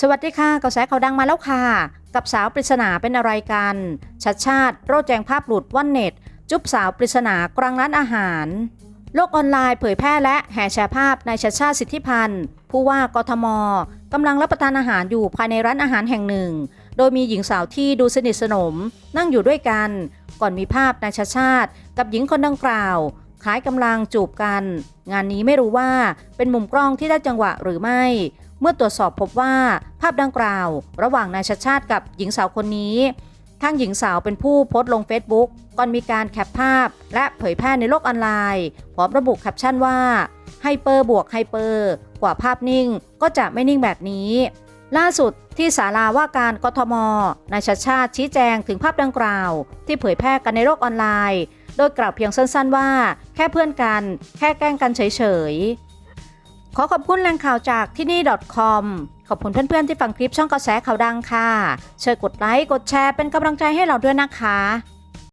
สวัสดีค่ะกระแสข่าวดังมาแล้วค่ะ กับสาวปริศนาเป็นอะไรกันชัดชาติโรดแจงภาพหลุดว่อนเน็ต จุ๊บสาวปริศนากลางร้านอาหาร โลกออนไลน์เผยแพร่และแห่แชร์ภาพนายชัดชาติสิทธิพันธ์ ผู้ว่ากทมกำลังรับประทานอาหารอยู่ภายในร้านอาหารแห่งหนึ่ง โดยมีหญิงสาวที่ดูสนิทสนมนั่งอยู่ด้วยกัน ก่อนมีภาพนายชัดชาติ กับหญิงคนดังกล่าว คล้ายกำลังจูบกัน งานนี้ไม่รู้ว่าเป็นมุมกล้องที่ได้จังหวะหรือไม่ เมื่อตรวจสอบพบว่าภาพดังกล่าว ระหว่างนายชัดชาติกับหญิงสาวคนนี้ทางหญิงสาวเป็นผู้โพสต์ลง Facebook ก่อนมีการแคปภาพ และเผยแพร่ในโลกออนไลน์พร้อมระบุแคปชั่นว่าไฮเปอร์บวกไฮเปอร์กว่าภาพนิ่งก็จะไม่นิ่งแบบนี้ ล่าสุดที่ศาลาว่าการกทมนายชัดชาติชี้แจงถึงภาพดังกล่าว ที่เผยแพร่กันในโลกออนไลน์ โดยกล่าวเพียงสั้นๆว่า แค่เพื่อนกัน แค่แกล้งกันเฉยๆ ขอขอบคุณแหล่งข่าวจากที่นี่ .com ขอบคุณเพื่อนๆที่ฟังคลิปช่องกระแสข่าวดังค่ะ เชิญกดไลค์ กดแชร์เป็นกำลังใจให้เราด้วยนะคะ